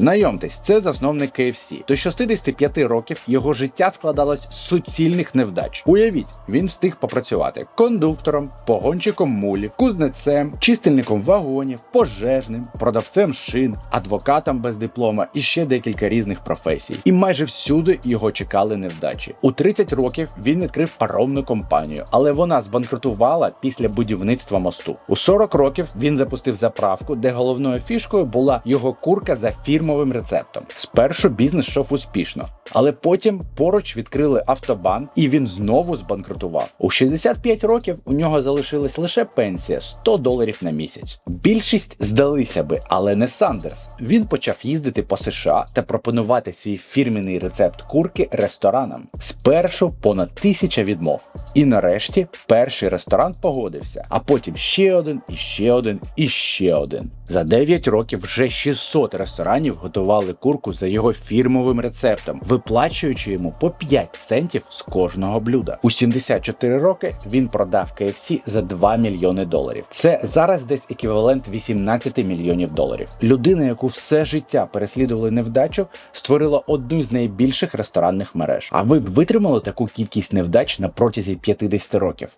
Знайомтесь, це засновник KFC. До 65 років його життя складалось з суцільних невдач. Уявіть, він встиг попрацювати кондуктором, погонщиком мулів, кузнецем, чистильником вагонів, пожежним, продавцем шин, адвокатом без диплома і ще декілька різних професій. І майже всюди його чекали невдачі. У 30 років він відкрив паромну компанію, але вона збанкрутувала після будівництва мосту. У 40 років він запустив заправку, де головною фішкою була його курка за фірмовим рецептом. Спершу бізнес йшов успішно, але потім поруч відкрили автобан, і він знову збанкрутував. У 65 років у нього залишилась лише пенсія 100 доларів на місяць. Більшість здалися би, але не Сандерс. Він почав їздити по США та пропонувати свій фірміний рецепт курки ресторанам. Спершу понад тисяча відмов. І нарешті перший ресторан погодився, а потім ще один, і ще один, і ще один. За 9 років вже 600 ресторанів готували курку за його фірмовим рецептом, виплачуючи йому по 5 центів з кожного блюда. У 74 роки він продав KFC за 2 мільйони доларів. Це зараз десь еквівалент 18 мільйонів доларів. Людина, яку все життя переслідували невдачу, створила одну з найбільших ресторанних мереж. А ви б витримали таку кількість невдач на протязі 50 років?